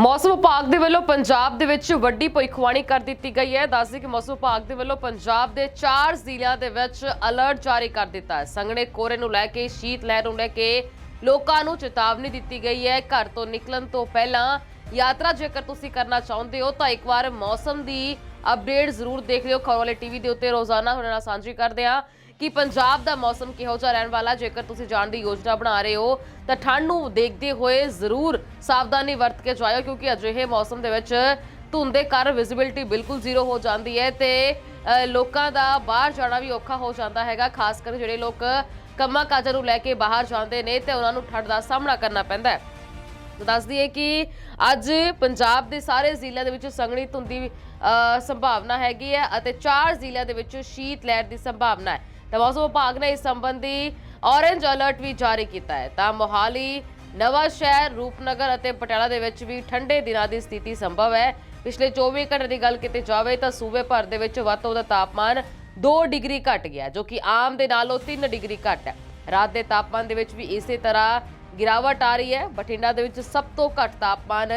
ਮੌਸਮ ਵਿਭਾਗ ਦੇ ਵੱਲੋਂ ਪੰਜਾਬ ਦੇ ਵਿੱਚ ਵੱਡੀ ਭਵਿੱਖਬਾਣੀ ਕਰ ਦਿੱਤੀ ਗਈ ਹੈ। ਦੱਸਦੇ ਕਿ ਮੌਸਮ ਵਿਭਾਗ ਦੇ ਵੱਲੋਂ ਪੰਜਾਬ ਦੇ 4 ਜ਼ਿਲ੍ਹਿਆਂ ਦੇ ਵਿੱਚ ਅਲਰਟ ਜਾਰੀ ਕਰ ਦਿੱਤਾ ਹੈ। ਸੰਘਣੇ ਕੋਰੇ ਨੂੰ ਲੈ ਕੇ, ਸ਼ੀਤ ਲਹਿਰ ਨੂੰ ਲੈ ਕੇ ਲੋਕਾਂ ਨੂੰ ਚੇਤਾਵਨੀ ਦਿੱਤੀ ਗਈ ਹੈ। ਘਰ ਤੋਂ ਨਿਕਲਣ ਤੋਂ ਪਹਿਲਾਂ ਯਾਤਰਾ ਜੇਕਰ ਤੁਸੀਂ ਕਰਨਾ ਚਾਹੁੰਦੇ ਹੋ ਤਾਂ ਇੱਕ ਵਾਰ ਮੌਸਮ ਦੀ ਅਪਡੇਟ ਜ਼ਰੂਰ ਦੇਖ ਲਿਓ ਖਬਰ ਵਾਲੇ ਟੀਵੀ ਦੇ ਉੱਤੇ। ਰੋਜ਼ਾਨਾ ਤੁਹਾਡੇ ਨਾਲ ਸਾਂਝੀ ਕਰਦੇ ਹਾਂ ਕਿ ਪੰਜਾਬ ਦਾ ਮੌਸਮ ਕਿਹੋ ਜਿਹਾ ਰਹਿਣ ਵਾਲਾ, ਜੇਕਰ ਤੁਸੀਂ ਜਾਣ ਦੀ ਯੋਜਨਾ ਬਣਾ ਰਹੇ ਹੋ, ਤਾਂ ਠੰਡ ਨੂੰ ਦੇਖਦੇ ਹੋਏ ਜ਼ਰੂਰ ਸਾਵਧਾਨੀ ਵਰਤ ਕੇ ਜਾਇਓ, ਕਿਉਂਕਿ ਅਜਿਹੇ ਮੌਸਮ ਦੇ ਵਿੱਚ ਧੁੰਦ ਦੇ ਕਾਰਨ ਵਿਜ਼ਿਬਿਲਟੀ ਬਿਲਕੁਲ ਜ਼ੀਰੋ ਹੋ ਜਾਂਦੀ ਹੈ ਤੇ ਲੋਕਾਂ ਦਾ ਬਾਹਰ ਜਾਣਾ ਵੀ ਔਖਾ ਹੋ ਜਾਂਦਾ ਹੈਗਾ, ਖਾਸ ਕਰ ਜਿਹੜੇ ਲੋਕ ਕੰਮਾਂ ਕਾਜਾਂ ਨੂੰ ਲੈ ਕੇ ਬਾਹਰ ਜਾਂਦੇ ਨੇ ਤੇ ਉਹਨਾਂ ਨੂੰ ਠੰਡ ਦਾ ਸਾਹਮਣਾ ਕਰਨਾ ਪੈਂਦਾ ਹੈ। ਤਾਂ ਦੱਸ ਦਈਏ ਕਿ ਅੱਜ ਪੰਜਾਬ ਦੇ ਸਾਰੇ ਜ਼ਿਲ੍ਹਿਆਂ ਦੇ ਵਿੱਚ ਸੰਘਣੀ ਧੁੰਦੀ ਸੰਭਾਵਨਾ ਹੈਗੀ ਹੈ ਅਤੇ ਚਾਰ ਜ਼ਿਲ੍ਹਿਆਂ ਦੇ ਵਿੱਚ ਸ਼ੀਤ ਲਹਿਰ ਦੀ ਸੰਭਾਵਨਾ ਹੈ। ਤਾਂ ਮੌਸਮ ਵਿਭਾਗ ਨੇ ਇਸ ਸੰਬੰਧੀ ਔਰੇਂਜ ਅਲਰਟ ਵੀ ਜਾਰੀ ਕੀਤਾ ਹੈ। ਤਾਂ ਮੋਹਾਲੀ ਨਵਾਂ ਸ਼ਹਿਰ ਰੂਪਨਗਰ ਅਤੇ ਪਟਿਆਲਾ ਦੇ ਵਿੱਚ ਵੀ ਠੰਡੇ ਦਿਨਾਂ ਦੀ ਸਥਿਤੀ ਸੰਭਵ ਹੈ। ਪਿਛਲੇ 24 ਘੰਟੇ ਦੀ ਗੱਲ ਕੀਤੀ ਜਾਵੇ ਤਾਂ ਸੂਬੇ ਭਰ ਦੇ ਵਿੱਚ ਵੱਧ ਤੋਂ ਵੱਧ ਤਾਪਮਾਨ 2 ਡਿਗਰੀ ਘਟ ਗਿਆ, ਜੋ ਕਿ ਆਮ ਦੇ ਨਾਲੋਂ 3 ਡਿਗਰੀ ਘੱਟ ਹੈ। ਰਾਤ ਦੇ ਤਾਪਮਾਨ ਦੇ ਵਿੱਚ ਵੀ ਇਸੇ ਤਰ੍ਹਾਂ ਗਿਰਾਵਟ ਆ ਰਹੀ ਹੈ। ਬਠਿੰਡਾ ਦੇ ਵਿੱਚ ਸਭ ਤੋਂ ਘੱਟ ਤਾਪਮਾਨ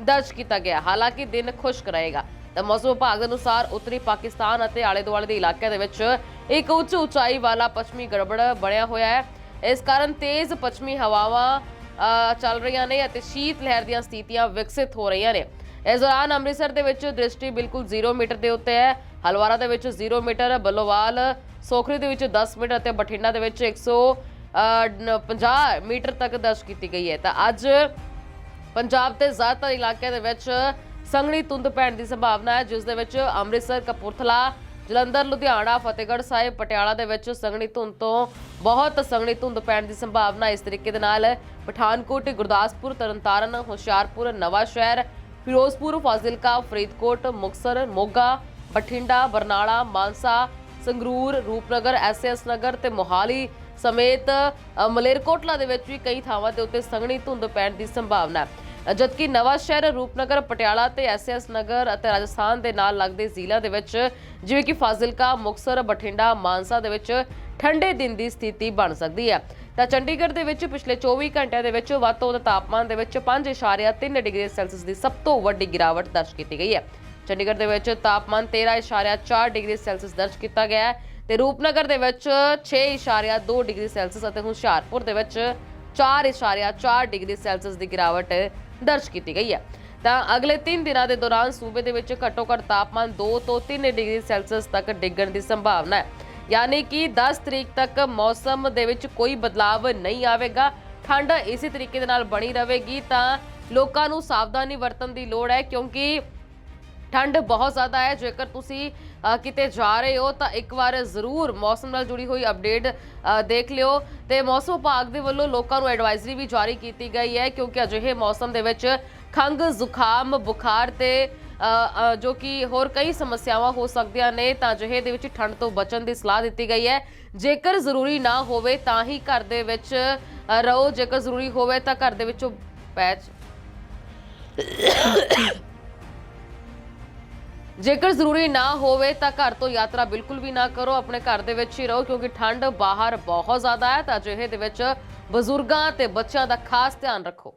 ਦਰਜ ਕੀਤਾ ਗਿਆ। ਹਾਲਾਂਕਿ ਦਿਨ ਖੁਸ਼ਕ ਰਹੇਗਾ। ਤਾਂ ਮੌਸਮ ਵਿਭਾਗ ਦੇ ਅਨੁਸਾਰ ਉੱਤਰੀ ਪਾਕਿਸਤਾਨ ਅਤੇ ਆਲੇ ਦੁਆਲੇ ਦੇ ਇਲਾਕਿਆਂ ਦੇ ਵਿੱਚ ਇੱਕ ਉੱਚ ਉਚਾਈ ਵਾਲਾ ਪੱਛਮੀ ਗੜਬੜ ਬਣਿਆ ਹੋਇਆ ਹੈ। ਇਸ ਕਾਰਨ ਤੇਜ਼ ਪੱਛਮੀ ਹਵਾਵਾਂ ਚੱਲ ਰਹੀਆਂ ਨੇ ਅਤੇ ਸ਼ੀਤ ਲਹਿਰ ਦੀਆਂ ਸਥਿਤੀਆਂ ਵਿਕਸਿਤ ਹੋ ਰਹੀਆਂ ਨੇ। ਇਸ ਦੌਰਾਨ ਅੰਮ੍ਰਿਤਸਰ ਦੇ ਵਿੱਚ ਦ੍ਰਿਸ਼ਟੀ ਬਿਲਕੁਲ 0 ਮੀਟਰ ਦੇ ਉੱਤੇ ਹੈ। ਹਲਵਾਰਾ ਦੇ ਵਿੱਚ 0 ਮੀਟਰ, ਬੱਲੋਵਾਲ, ਸੋਖਰੀ ਦੇ ਵਿੱਚ 10 ਮੀਟਰ ਅਤੇ ਬਠਿੰਡਾ ਦੇ ਵਿੱਚ 150 ਮੀਟਰ ਤੱਕ ਦਰਜ ਕੀਤੀ ਗਈ ਹੈ। ਤਾਂ ਅੱਜ ਪੰਜਾਬ ਦੇ ਜ਼ਿਆਦਾਤਰ ਇਲਾਕਿਆਂ ਦੇ ਵਿੱਚ ਸੰਘਣੀ ਧੁੰਦ ਪੈਣ ਦੀ ਸੰਭਾਵਨਾ ਹੈ, ਜਿਸ ਦੇ ਵਿੱਚ ਅੰਮ੍ਰਿਤਸਰ, ਕਪੂਰਥਲਾ, ਜਲੰਧਰ, ਲੁਧਿਆਣਾ, ਫਤਿਹਗੜ੍ਹ ਸਾਹਿਬ, ਪਟਿਆਲਾ ਦੇ ਵਿੱਚ ਸੰਘਣੀ ਧੁੰਦ ਤੋਂ ਬਹੁਤ ਸੰਘਣੀ ਧੁੰਦ ਪੈਣ ਦੀ ਸੰਭਾਵਨਾ ਇਸ ਤਰੀਕੇ ਦੇ ਨਾਲ ਪਠਾਨਕੋਟ, ਗੁਰਦਾਸਪੁਰ, ਤਰਨਤਾਰਨ, ਹੁਸ਼ਿਆਰਪੁਰ ਨਵਾਂ ਸ਼ਹਿਰ ਫਿਰੋਜ਼ਪੁਰ, ਫਾਜ਼ਿਲਕਾ, ਫਰੀਦਕੋਟ ਮੁਕਸਰ ਮੋਗਾ, ਬਠਿੰਡਾ, ਬਰਨਾਲਾ, ਮਾਨਸਾ, ਸੰਗਰੂਰ, ਰੂਪਨਗਰ, ਐਸਐਸ ਨਗਰ ਤੇ ਮੋਹਾਲੀ ਸਮੇਤ ਮਲੇਰਕੋਟਲਾ ਦੇ ਵਿੱਚ ਵੀ ਕਈ ਥਾਵਾਂ ਤੇ ਉੱਤੇ ਸੰਘਣੀ ਧੁੰਦ ਪੈਣ ਦੀ ਸੰਭਾਵਨਾ ਹੈ। ਜਦਕਿ ਨਵਾਂ ਸ਼ਹਿਰ ਰੂਪਨਗਰ, ਪਟਿਆਲਾ ਤੇ ਐਸਐਸ ਨਗਰ ਅਤੇ ਰਾਜਸਥਾਨ ਦੇ ਨਾਲ ਲੱਗਦੇ ਜ਼ਿਲ੍ਹਿਆਂ ਦੇ ਵਿੱਚ, ਜਿਵੇਂ ਕਿ ਫਾਜ਼ਿਲਕਾ, ਮੁਕਸਰ, ਬਠਿੰਡਾ, ਮਾਨਸਾ ਦੇ ਵਿੱਚ ਠੰਡੇ ਦਿਨ ਦੀ ਸਥਿਤੀ ਬਣ ਸਕਦੀ ਹੈ। ਤਾਂ ਚੰਡੀਗੜ੍ਹ ਦੇ ਵਿੱਚ ਪਿਛਲੇ 24 ਘੰਟਿਆਂ ਦੇ ਵਿੱਚ ਵੱਧ ਤੋਂ ਵੱਧ ਤਾਪਮਾਨ ਦੇ ਵਿੱਚ 5.3 ਡਿਗਰੀ ਸੈਲਸੀਅਸ ਦੀ ਸਭ ਤੋਂ ਵੱਡੀ ਗਿਰਾਵਟ ਦਰਜ ਕੀਤੀ ਗਈ ਹੈ। ਚੰਡੀਗੜ੍ਹ ਦੇ ਵਿੱਚ ਤਾਪਮਾਨ 13.4 ਡਿਗਰੀ ਸੈਲਸੀਅਸ ਦਰਜ ਕੀਤਾ ਗਿਆ ਹੈ। ਤੇ ਰੂਪਨਗਰ ਦੇ ਵਿੱਚ 6.2 ਡਿਗਰੀ ਸੈਲਸੀਅਸ ਅਤੇ ਹੁਸ਼ਿਆਰਪੁਰ ਦੇ ਵਿੱਚ 4.4 ਡਿਗਰੀ ਸੈਲਸੀਅਸ ਦੀ ਗਿਰਾਵਟ ਦਰਜ ਕੀਤੀ ਗਈ ਹੈ। ਤਾਂ ਅਗਲੇ 3 ਦਿਨਾਂ ਦੇ ਦੌਰਾਨ ਸੂਬੇ ਦੇ ਵਿੱਚ ਘੱਟੋ ਘੱਟ ਤਾਪਮਾਨ 2 ਤੋਂ 3 ਡਿਗਰੀ ਸੈਲਸੀਅਸ ਤੱਕ ਡਿੱਗਣ ਦੀ ਸੰਭਾਵਨਾ ਹੈ। ਯਾਨੀ ਕਿ 10 ਤਰੀਕ ਤੱਕ ਮੌਸਮ ਦੇ ਵਿੱਚ ਕੋਈ ਬਦਲਾਵ ਨਹੀਂ ਆਵੇਗਾ। ਠੰਡ ਇਸੇ ਤਰੀਕੇ ਦੇ ਨਾਲ ਬਣੀ ਰਹੇਗੀ ਤਾਂ ਲੋਕਾਂ ਨੂੰ ਸਾਵਧਾਨੀ ਵਰਤਣ ਦੀ ਲੋੜ ਹੈ ਕਿਉਂਕਿ ਠੰਡ ਬਹੁਤ ਜ਼ਿਆਦਾ ਹੈ। ਜੇਕਰ ਤੁਸੀਂ ਕਿਤੇ ਜਾ ਰਹੇ ਹੋ ਤਾਂ ਇੱਕ ਵਾਰ ਜ਼ਰੂਰ ਮੌਸਮ ਨਾਲ ਜੁੜੀ ਹੋਈ ਅਪਡੇਟ ਦੇਖ ਲਿਓ। ਤੇ ਮੌਸਮ ਵਿਭਾਗ ਦੇ ਵੱਲੋਂ ਲੋਕਾਂ ਨੂੰ ਐਡਵਾਈਜ਼ਰੀ ਵੀ ਜਾਰੀ ਕੀਤੀ ਗਈ ਹੈ ਕਿਉਂਕਿ ਅਜਿਹੇ ਮੌਸਮ ਦੇ ਵਿੱਚ ਖੰਘ, ਜ਼ੁਕਾਮ, ਬੁਖਾਰ ਤੇ ਜੋ ਕਿ ਹੋਰ ਕਈ ਸਮੱਸਿਆਵਾਂ ਹੋ ਸਕਦੀਆਂ ਨੇ ਤਾਂ ਅਜਿਹੇ ਦੇ ਵਿੱਚ ਠੰਡ ਤੋਂ ਬਚਣ ਦੀ ਸਲਾਹ ਦਿੱਤੀ ਗਈ ਹੈ। ਜੇਕਰ ਜ਼ਰੂਰੀ ਨਾ ਹੋਵੇ ਤਾਂ ਹੀ ਘਰ ਦੇ ਵਿੱਚ ਰਹੋ। ਜੇਕਰ ਜ਼ਰੂਰੀ ਹੋਵੇ ਤਾਂ ਘਰ ਦੇ ਵਿੱਚੋਂ ਪੈਚ ਜੇਕਰ ਜ਼ਰੂਰੀ ਨਾ ਹੋਵੇ ਤਾਂ ਘਰ ਤੋਂ ਯਾਤਰਾ ਬਿਲਕੁਲ ਵੀ ਨਾ ਕਰੋ, ਆਪਣੇ ਘਰ ਦੇ ਵਿੱਚ ਹੀ ਰਹੋ, ਕਿਉਂਕਿ ਠੰਡ ਬਾਹਰ ਬਹੁਤ ਜ਼ਿਆਦਾ ਹੈ ਤਾਂ ਅਜਿਹੇ ਦੇ ਵਿੱਚ ਬਜ਼ੁਰਗਾਂ ਤੇ ਬੱਚਿਆਂ ਦਾ ਖਾਸ ਧਿਆਨ ਰੱਖੋ।